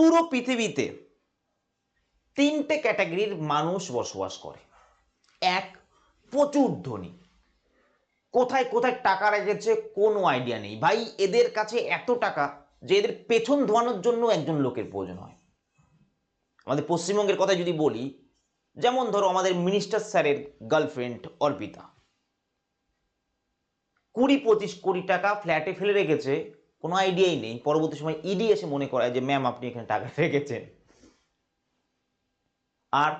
পুরো পৃথিবীতে তিনটে ক্যাটাগরির মানুষ বসবাস করে। এক, প্রচুর ধনী। কোথায় কোথায় টাকা রেখেছে কোনো আইডিয়া নেই। ভাই, এদের কাছে এত টাকা যে এদের পেছন ধোয়ানোর জন্য একজন লোকের প্রয়োজন হয়। আমাদের পশ্চিমবঙ্গের কথা যদি বলি, যেমন ধরো আমাদের মিনিস্টার স্যারের গার্লফ্রেন্ড অর্পিতা। কুড়ি পঁচিশ কোটি টাকা ফ্ল্যাটে ফেলে রেখেছে কোনো আইডিয়াই নেই। পরবর্তী সময় ইডি এসে মনে করায় যে ম্যাম আপনি এখানে টাকা রেখেছেন। আর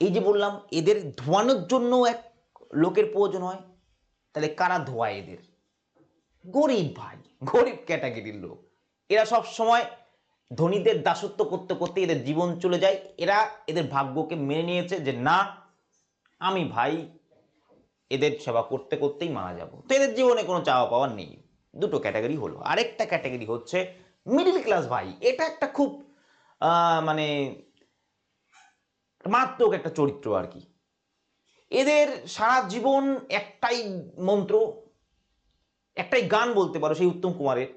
এই যে বললাম, এদের ধোয়ানোর জন্য এক লোকের প্রয়োজন হয়। তাহলে কারা ধোয়ায় এদের? গরিব ভাই, গরিব ক্যাটাগরির লোক। এরা সব সময় ধনীদের দাসত্ব করতে করতে এদের জীবন চলে যায়। এরা এদের ভাগ্যকে মেনে নিয়েছে যে, না, আমি ভাই, এদের সেবা করতে করতেই মারা যাব। তো এদের জীবনে কোনো চাওয়া পাওয়ার নেই। দুটো ক্যাটাগরি হলো। আরেকটা ক্যাটাগরি হচ্ছে মিডিল ক্লাস ভাই। এটা একটা খুব মানে মারাত্মক একটা চরিত্র আর কি। এদের সারা জীবন একটাই মন্ত্র, একটাই গান বলতে পারো সেই উত্তম কুমারের।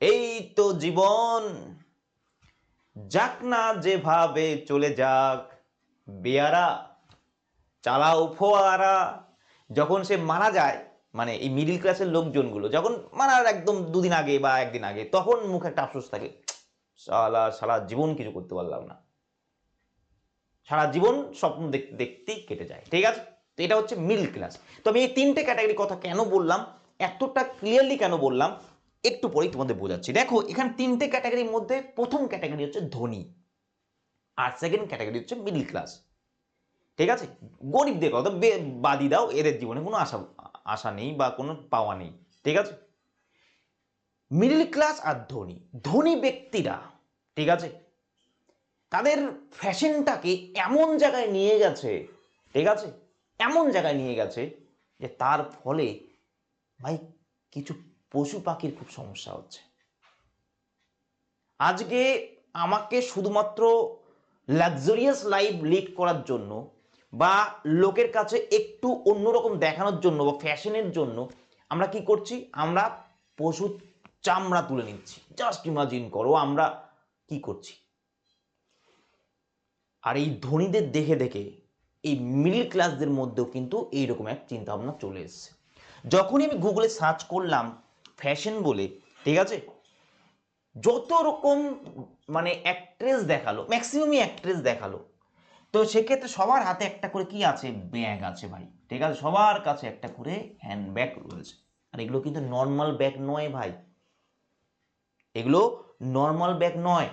এই তো জীবন, যাক না যেভাবে চলে যাক, বেয়ারা, চালাও ফোয়ারা, যখন সে মারা যায় মানে এই মিডিল ক্লাসের লোকজনগুলো, যখন মারার একদম দুদিন আগে বা একদিন আগে, তখন মুখে একটা আফসোস থাকে, সালা, সারা জীবন কিছু করতে পারলাম না। সারা জীবন স্বপ্ন দেখতে দেখতেই কেটে যায়, ঠিক আছে? তো এটা হচ্ছে মিডল ক্লাস তো আমি এই তিনটে ক্যাটাগরির কথা কেন বললাম? এতটা ক্লিয়ারলি কেন বললাম? একটু পরেই তোমাদের বোঝাচ্ছি। দেখো, এখানে তিনটে ক্যাটাগরির মধ্যে প্রথম ক্যাটাগরি হচ্ছে ধনী, আর সেকেন্ড ক্যাটাগরি হচ্ছে মিডল ক্লাস ঠিক আছে? গরিবদের কথা, বে- বাদই দাও, এদের জীবনে কোনো আশা আশা নেই বা কোনো পাওয়া নেই, ঠিক আছে? মিডিল ক্লাস আর ধনী ধনী ব্যক্তিরা, ঠিক আছে? তাদের ফ্যাশনটাকে এমন জায়গায় নিয়ে গেছে, ঠিক আছে? এমন জায়গায় নিয়ে গেছে যে তার ফলে ভাই কিছু পশু পাখির খুব সমস্যা হচ্ছে। আজকে আমাকে শুধুমাত্র লাক্সারিয়াস লাইফ লিড করার জন্য বা লোকের কাছে একটু অন্যরকম দেখানোর জন্য বা ফ্যাশনের জন্য আমরা কি করছি? আমরা পশুর চামড়া তুলে নিচ্ছি। জাস্ট ইমাজিন করো, আমরা কি করছি? আর এই ধনীদের দেখে দেখে এই মিডিল ক্লাসদের মধ্যেও কিন্তু এইরকম এক চিন্তা ভাবনা চলে এসছে। যখনই আমি গুগলে সার্চ করলাম ফ্যাশন বলে, ঠিক আছে? যত রকম মানে অ্যাক্ট্রেস দেখাল ম্যাক্সিমামই অ্যাক্ট্রেস দেখাল তো সেক্ষেত্রে সবার হাতে একটা করে কি আছে? ব্যাগ আছে ভাই। ঠিক আছে? সবার কাছে একটা করে হ্যান্ড ব্যাগ রয়েছে। আর এগুলো কিন্তু নর্মাল ব্যাগ নয় ভাই। এগুলো নর্মাল ব্যাগ নয়।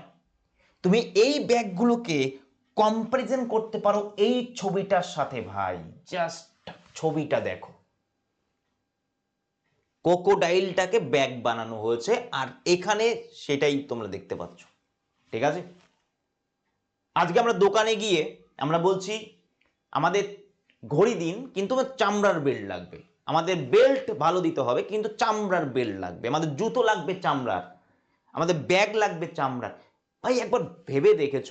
তুমি এই ব্যাগগুলোকে কম্পারিজন করতে পারো এই ছবিটার সাথে ভাই। জাস্ট ছবিটা দেখো। কোকোডাইলটাকে ব্যাগ বানানো হয়েছে, আর এখানে সেটাই তোমরা দেখতে পাচ্ছ। ঠিক আছে? আজকে আমরা দোকানে গিয়ে আমরা বলছি আমাদের ঘড়ি দিন, কিন্তু আমার চামড়ার বেল্ট লাগবে। আমাদের বেল্ট ভালো দিতে হবে, কিন্তু চামড়ার বেল্ট লাগবে। আমাদের জুতো লাগবে চামড়ার, আমাদের ব্যাগ লাগবে চামড়ার। ভাই, একবার ভেবে দেখেছ?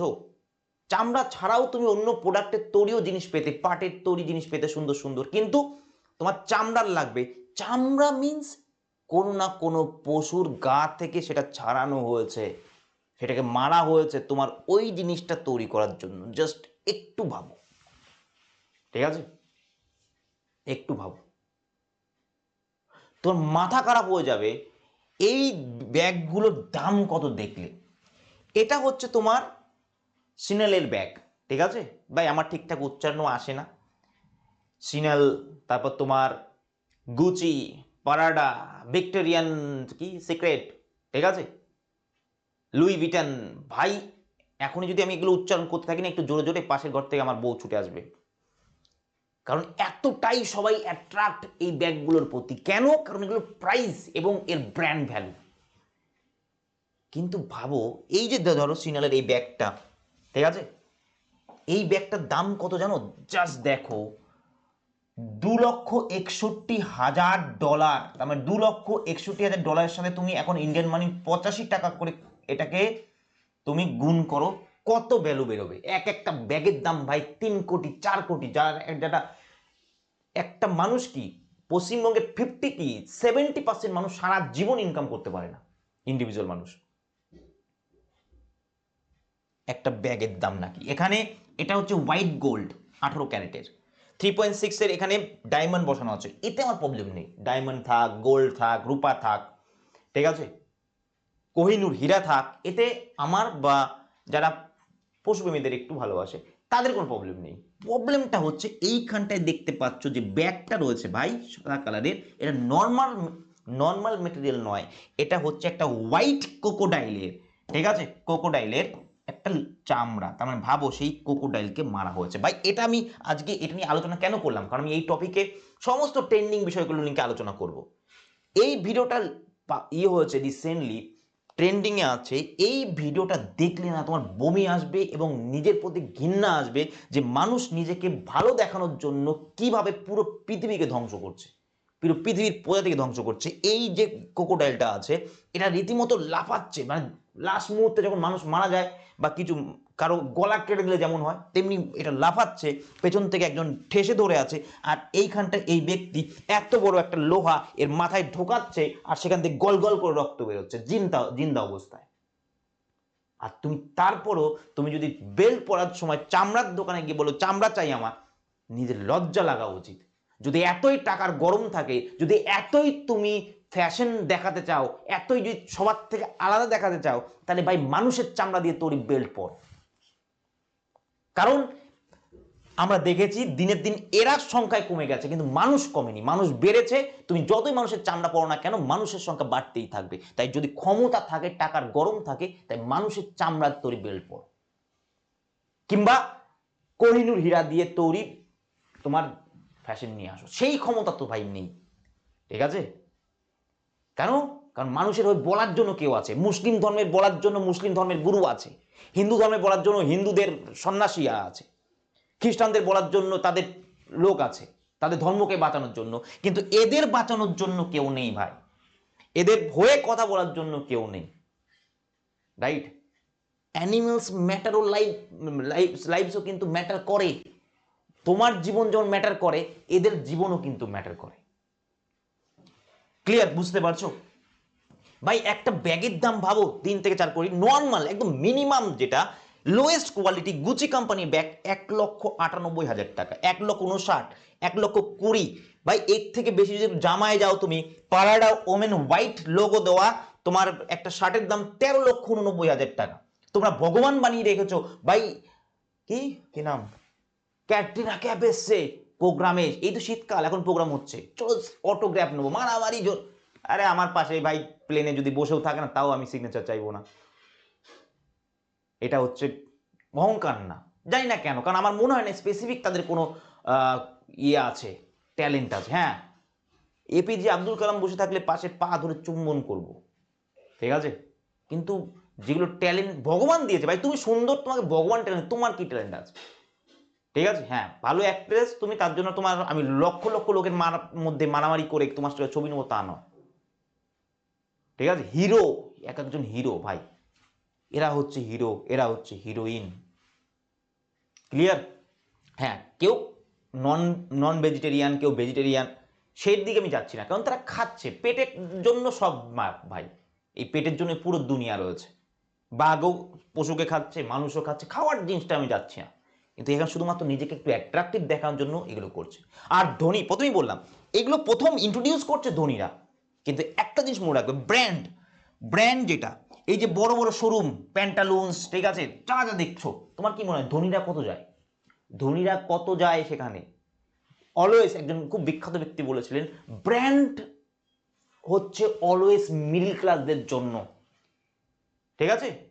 চামড়া ছাড়াও তুমি অন্য প্রোডাক্টের তৈরিও জিনিস পেতে, পাটের তৈরি জিনিস পেতে সুন্দর সুন্দর, কিন্তু তোমার চামড়ার লাগবে। চামড়া মিন্স কোনো না কোনো পশুর গা থেকে সেটা ছাড়ানো হয়েছে, সেটাকে মারা হয়েছে তোমার ওই জিনিসটা তৈরি করার জন্য। জাস্ট একটু ভাবো। ঠিক আছে? একটু ভাবো। তোর মাথা খারাপ হয়ে যাবে, এই ব্যাগগুলোর দাম কত দেখলে? এটা হচ্ছে তোমার সিনালের ব্যাগ, ঠিক আছে? ভাই, আমার ঠিকঠাক উচ্চারণ আসে না। সিনাল, তারপর তোমার গুচি, পারাডা, ভিক্টোরিয়ান কি, সিক্রেট, ঠিক আছে? লুই ভিটান, ভাই এখনই যদি আমি এগুলো উচ্চারণ করতে থাকি না, একটু জোরে জোরে পাশের ঘর থেকে আমার বউ ছুটে আসবে। কারণ এতটাই সবাই অ্যাট্রাক্ট এই ব্যাগগুলোর প্রতি। কেন? কারণ এগুলো প্রাইস এবং এর ব্র্যান্ড ভ্যালু কিন্তু ভাবো, এই যে ধরো সিনালের এই ব্যাগটা, ঠিক আছে? এই ব্যাগটার দাম কত জানো? জাস্ট দেখো, দু লক্ষ একষট্টি হাজার ডলার তার মানে দু লক্ষ একষট্টি হাজার ডলারের সাথে তুমি এখন ইন্ডিয়ান মানি পঁচাশি টাকা করে এটাকে তুমি গুণ করো, কত ভ্যালু বেরোবে? এক একটা ব্যাগের দাম ভাই তিন কোটি, চার কোটি, যার যেটা একটা মানুষ কি, পশ্চিমবঙ্গের ফিফটি কি সেভেন্টি পার্সেন্ট মানুষ সারা জীবন ইনকাম করতে পারে না ইন্ডিভিজুয়াল মানুষ? একটা ব্যাগের দাম নাকি? এখানে এটা হচ্ছে হোয়াইট গোল্ড আঠারো ক্যারেটের। থ্রি পয়েন্ট সিক্সের এখানে ডায়মন্ড বসানো আছে। এতে আমার প্রবলেম নেই। ডায়মন্ড থাক গোল্ড থাক, রূপা থাক, ঠিক আছে? কোহিনুর হীরা থাক, এতে আমার বা যারা পশুপ্রেমীদের একটু ভালোবাসে, তাদের কোনো প্রবলেম নেই। প্রবলেমটা হচ্ছে এইখানটায় দেখতে পাচ্ছ যে ব্যাগটা রয়েছে ভাই, সাদা কালারের এটা নর্মাল নর্মাল মেটেরিয়াল নয়। এটা হচ্ছে একটা হোয়াইট কোকোডাইলের ঠিক আছে? কোকোডাইলের একটা চামড়া। তার মানে ভাবো সেই কোকোডাইলকে মারা হয়েছে। ভাই, এটা আমি আজকে এটা নিয়ে আলোচনা কেন করলাম? কারণ আমি এই টপিকে সমস্ত ট্রেন্ডিং বিষয়গুলো নিয়ে আলোচনা করব। এই ভিডিওটা ইয়ে হয়েছে রিসেন্টলি ট্রেন্ডিংয়ে আছে, এই ভিডিওটা দেখলে না তোমার বমি আসবে এবং নিজের প্রতি ঘৃণা আসবে যে মানুষ নিজেকে ভালো দেখানোর জন্য কীভাবে পুরো পৃথিবীকে ধ্বংস করছে। পুরো পৃথিবীর প্রজাতিকে ধ্বংস করছে। এই যে কোকোডাইলটা আছে, এটা রীতিমতো লাফাচ্ছে মানে লাস্ট মুহূর্তে যখন মানুষ মারা যায় বা কিছু কারও গলা কেটে দিলে যেমন হয়, তেমনি এটা লাফাচ্ছে, পেছন থেকে একজন ঠেসে ধরে আছে, আর এইখানটা এই ব্যক্তি এত বড় একটা লোহা এর মাথায় ঢোকাচ্ছে, আর সেখান থেকে গল গল করে রক্ত বেরোচ্ছে জিন্দা জিন্দা অবস্থায়। আর তুমি তারপরও তুমি যদি বেল্ট পরার সময় চামড়ার দোকানে গিয়ে বলো, চামড়া চাই আমার। নিজের লজ্জা লাগা উচিত। যদি এতই টাকার গরম থাকে, যদি এতই তুমি ফ্যাশন দেখাতে চাও, এতই যদি সবার থেকে আলাদা দেখাতে চাও, তাহলে ভাই মানুষের চামড়া দিয়ে তৈরি বেল্ট পর। কারণ আমরা দেখেছি দিনের দিন এরা সংখ্যায় কমে গেছে, কিন্তু মানুষ কমেনি। মানুষ বেড়েছে, তুমি যতই মানুষের চামড়া পড়ো না কেন, মানুষের সংখ্যা বাড়তেই থাকবে। তাই যদি ক্ষমতা থাকে, টাকার গরম থাকে, তাই মানুষের চামড়ার তৈরি বেল্ট পর। কিংবা কোহিনুর হীরা দিয়ে তৈরি তোমার ফ্যাশন নিয়ে আসো। সেই ক্ষমতা তো ভাই নেই। ঠিক আছে? কেন? কারণ মানুষের ওই বলার জন্য কেউ আছে। মুসলিম ধর্মের বলার জন্য মুসলিম ধর্মের গুরু আছে। হিন্দু ধর্মের বলার জন্য হিন্দুদের সন্ন্যাসীরা আছে। খ্রিস্টানদের বলার জন্য তাদের লোক আছে। তাদের ধর্মকে বাঁচানোর জন্য। কিন্তু এদের বাঁচানোর জন্য কেউ নেই ভাই। এদের হয়ে কথা বলার জন্য কেউ নেই। রাইট অ্যানিমেলস ম্যাটারও লাইফ লাইফ লাইফসও কিন্তু ম্যাটার করে। তোমার জীবন যেমন ম্যাটার করে, এদের জীবনও কিন্তু ম্যাটার করে। ক্লিয়ার বুঝতে পারছ? ভাই, একটা ব্যাগের দাম ভাবো, তিন থেকে চার কোটি নর্মাল একদম মিনিমাম যেটা lowest quality Gucci company bag এক লক্ষ আটানব্বই হাজার টাকা, এক লক্ষ উনষাট এক লক্ষ কুড়ি। ভাই, এর থেকে বেশি যদি জামায় যাও তুমি পারাডা ওমেন হোয়াইট লোগো দেওয়া, তোমার একটা শার্টের দাম তেরো লক্ষ উননব্বই হাজার টাকা। তোমরা ভগবান বানিয়ে রেখেছো। ভাই, কি? কি নাম? ক্যাটরিনা ক্যাপ এসছে প্রোগ্রামে, এই তো শীতকাল, এখন প্রোগ্রাম হচ্ছে। চলো অটোগ্রাফ নেব, মারামারি জোর। আরে আমার পাশে ভাই প্লেনে যদি বসেও থাকে না, তাও আমি সিগনেচার চাইব না। এটা হচ্ছে অহংকার না। জানি না কেন, কারণ আমার মনে হয় না স্পেসিফিক তাদের কোনো ইয়ে আছে ট্যালেন্ট আছে। হ্যাঁ এপিজে আব্দুল কালাম বসে থাকলে পাশে পা ধরে চুম্বন করব। ঠিক আছে? কিন্তু যেগুলো ট্যালেন্ট ভগবান দিয়েছে, ভাই তুমি সুন্দর, তোমাকে ভগবান ট্যালেন্ট তোমার কি ট্যালেন্ট আছে? ঠিক আছে? হ্যাঁ ভালো অ্যাক্ট্রেস তুমি তার জন্য তোমার, আমি লক্ষ লক্ষ লোকের মধ্যে মারামারি করে তোমার সঙ্গে ছবি নেব তা নয়। ঠিক আছে? হিরো, এক একজন হিরো ভাই। এরা হচ্ছে হিরো, এরা হচ্ছে হিরোইন। ক্লিয়ার হ্যাঁ কেউ নন নন ভেজিটেরিয়ান কেউ ভেজিটেরিয়ান সেই দিকে আমি যাচ্ছি না। কারণ তারা খাচ্ছে, পেটের জন্য সব ভাই। এই পেটের জন্য পুরো দুনিয়া রয়েছে। বাঘও পশুকে খাচ্ছে, মানুষও খাচ্ছে, খাওয়ার জিনিসটা আমি যাচ্ছি না। কিন্তু এখানে শুধুমাত্র নিজেকে একটু অ্যাট্রাকটিভ দেখানোর জন্য এগুলো করছে। আর ধনী, প্রথমেই বললাম, এগুলো প্রথম ইন্ট্রোডিউস করছে ধনীরা। কিন্তু একটা জিনিস মনে রাখবে ব্র্যান্ড ব্র্যান্ড যেটা, এই যে বড় বড় শোরুম প্যান্টালুন্স ঠিক আছে? যা যা দেখছ, তোমার কি মনে হয়, ধনীরা কত যায়? ধনীরা কত যায় সেখানে? অলওয়েজ একজন খুব বিখ্যাত ব্যক্তি বলেছিলেন ব্র্যান্ড হচ্ছে অলওয়েজ মিডিল ক্লাসদের জন্য। ঠিক আছে?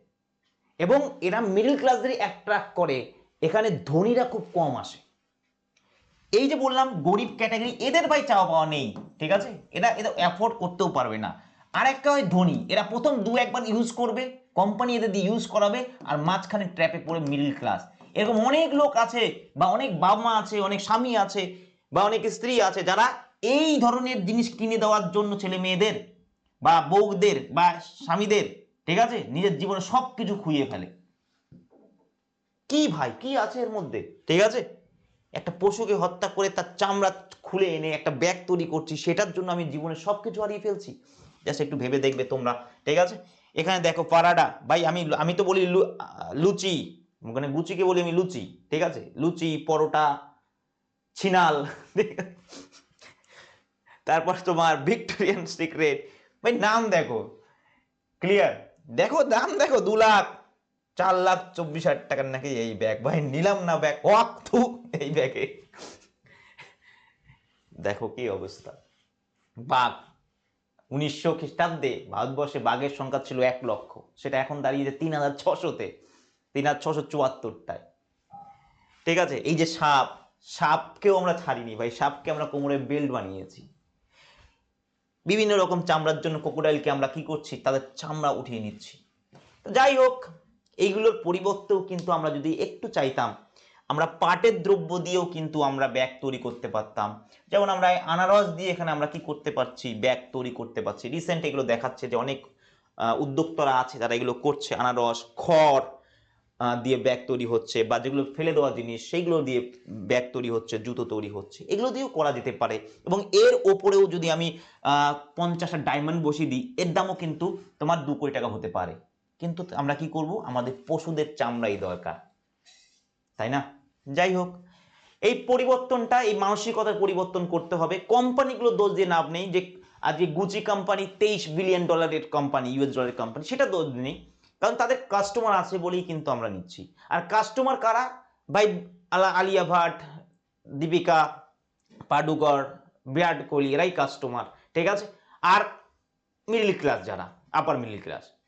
এবং এরা মিডিল ক্লাসদেরই অ্যাট্রাক্ট করে। এখানে ধনীরা খুব কম আসে। এই যে বললাম, গরিব ক্যাটাগরি এদের ভাই চাওয়া পাওয়া নেই, ঠিক আছে? এরা এদের অ্যাফোর্ড করতেও পারবে না। আর একটা হয় ধনী, এরা প্রথম দু একবার ইউজ করবে কোম্পানি এদের দিয়ে ইউজ করাবে, আর মাঝখানে ট্র্যাপে পড়ে মিডিল ক্লাস এরকম অনেক লোক আছে, বা অনেক বাবা মা আছে, অনেক স্বামী আছে, বা অনেক স্ত্রী আছে, যারা এই ধরনের জিনিস কিনে দেওয়ার জন্য ছেলে মেয়েদের, বা বউদের, বা স্বামীদের, ঠিক আছে? নিজের জীবনে সব কিছু খুইয়ে ফেলে। কি ভাই, কি আছে এর মধ্যে? ঠিক আছে? একটা পশুকে হত্যা করে তার চামড়া খুলে এনে একটা ব্যাগ তৈরি করছি, সেটার জন্য আমি জীবনে সব কিছু হারিয়ে ফেলছি। জাস্ট একটু ভেবে দেখবে তোমরা, ঠিক আছে? এখানে দেখো পারাডা ভাই আমি আমি তো বলি লুচি ওখানে গুচিকে বলি আমি লুচি, ঠিক আছে? লুচি, পরোটা, ছিনাল তারপর তোমার ভিক্টোরিয়ান সিক্রেট, ভাই নাম দেখো, ক্লিয়ার? দেখো দাম দেখো, দু লাখ। চার লাখ চব্বিশ হাজার টাকার নাকি এই ব্যাগ ভাই, নিলাম না ব্যাগ ওয়াক, থু, এই ব্যাগে দেখো কি অবস্থা। বাঘ, উনিশশো খ্রিস্টাব্দে ভারতবর্ষে বাঘের সংখ্যা ছিল এক লক্ষ। সেটা এখন দাঁড়িয়েছে তিন হাজার ছশোতে। তিন হাজার ছশো চুয়াত্তরটায়। ঠিক আছে, এই যে সাপ, সাপকেও আমরা ছাড়িনি ভাই। সাপকে আমরা কোমরে বেল্ট বানিয়েছি। বিভিন্ন রকম চামড়ার জন্য ক্রোকোডাইলকে আমরা কি করছি? তাদের চামড়া উঠিয়ে নিচ্ছি। তো যাই হোক এইগুলোর পরিবর্তেও কিন্তু আমরা যদি একটু চাইতাম, আমরা পাটের দ্রব্য দিয়েও কিন্তু আমরা ব্যাগ তৈরি করতে পারতাম। যেমন আমরা আনারস দিয়ে এখানে আমরা কি করতে পারছি? ব্যাগ তৈরি করতে পারছি। রিসেন্ট এগুলো দেখাচ্ছে যে অনেক উদ্যোক্তারা আছে তারা এগুলো করছে। আনারস, খড় দিয়ে ব্যাগ তৈরি হচ্ছে বা যেগুলো ফেলে দেওয়া জিনিস, সেইগুলো দিয়ে ব্যাগ তৈরি হচ্ছে, জুতো তৈরি হচ্ছে। এগুলো দিয়েও করা যেতে পারে। এবং এর ওপরেও যদি আমি পঞ্চাশটা ডায়মন্ড বসিয়ে দিই, এর দামও কিন্তু তোমার দু কোটি টাকা হতে পারে। কিন্তু আমরা কি করব? আমাদের পশুদের চামড়াই দরকার। তাই না? যাই হোক, এই পরিবর্তনটা, এই মানসিকতার পরিবর্তন করতে হবে। কোম্পানিগুলো দোষ দিয়ে লাভ নেই যে, আজকে গুচি কোম্পানি, তেইশ বিলিয়ন ডলারের কোম্পানি, ইউএস ডলারের কোম্পানি, সেটা দোষ নেই। কারণ তাদের কাস্টমার আছে বলেই কিন্তু আমরা নিচ্ছি। আর কাস্টমার কারা? ভাই, আলা, আলিয়া ভাট, দীপিকা, পাডুকর, বিরাট কোহলি, এরাই কাস্টমার, ঠিক আছে? আর মিডল ক্লাস যারা, আপার মিডল ক্লাস।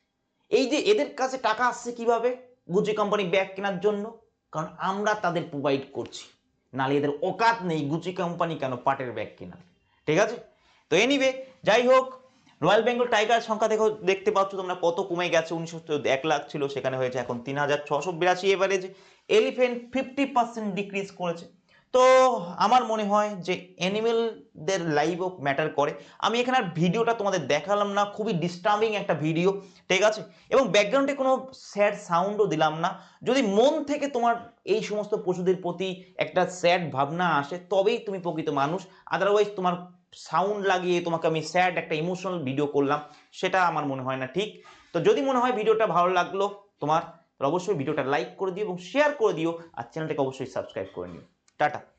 এই যে এদের কাছে টাকা আসছে কীভাবে? গুচি কোম্পানি ব্যাগ কেনার জন্য। কারণ আমরা তাদের প্রোভাইড করছি। নালে এদের অকাত নেই গুচি কোম্পানি কেন পাটের ব্যাগ কেনা ঠিক আছে? তো এনিওয়ে যাই হোক রয়্যাল বেঙ্গল টাইগার সংখ্যা দেখো, দেখতে পাচ্ছ তোমরা কত কমে গেছে। উনিশশো এক লাখ ছিল, সেখানে হয়েছে এখন তিন হাজার ছশো বিরাশি average elephant fifty percent decrease করেছে। তো আমার মনে হয় যে অ্যানিমেলদের লাইভও ম্যাটার করে। আমি এখানে আর ভিডিওটা তোমাদের দেখালাম না, খুবই ডিস্টার্বিং একটা ভিডিও ঠিক আছে? এবং ব্যাকগ্রাউন্ডে কোনো স্যাড সাউন্ডও দিলাম না। যদি মন থেকে তোমার এই সমস্ত পশুদের প্রতি একটা স্যাড ভাবনা আসে, তবেই তুমি প্রকৃত মানুষ। আদারওয়াইজ তোমার সাউন্ড লাগিয়ে তোমাকে আমি স্যাড একটা ইমোশনাল ভিডিও করলাম, সেটা আমার মনে হয় না ঠিক। তো যদি মনে হয় ভিডিওটা ভালো লাগল তোমার অবশ্যই ভিডিওটা লাইক করে দিও এবং শেয়ার করে দিও, আর চ্যানেলটাকে অবশ্যই সাবস্ক্রাইব করে নিও। टाटा।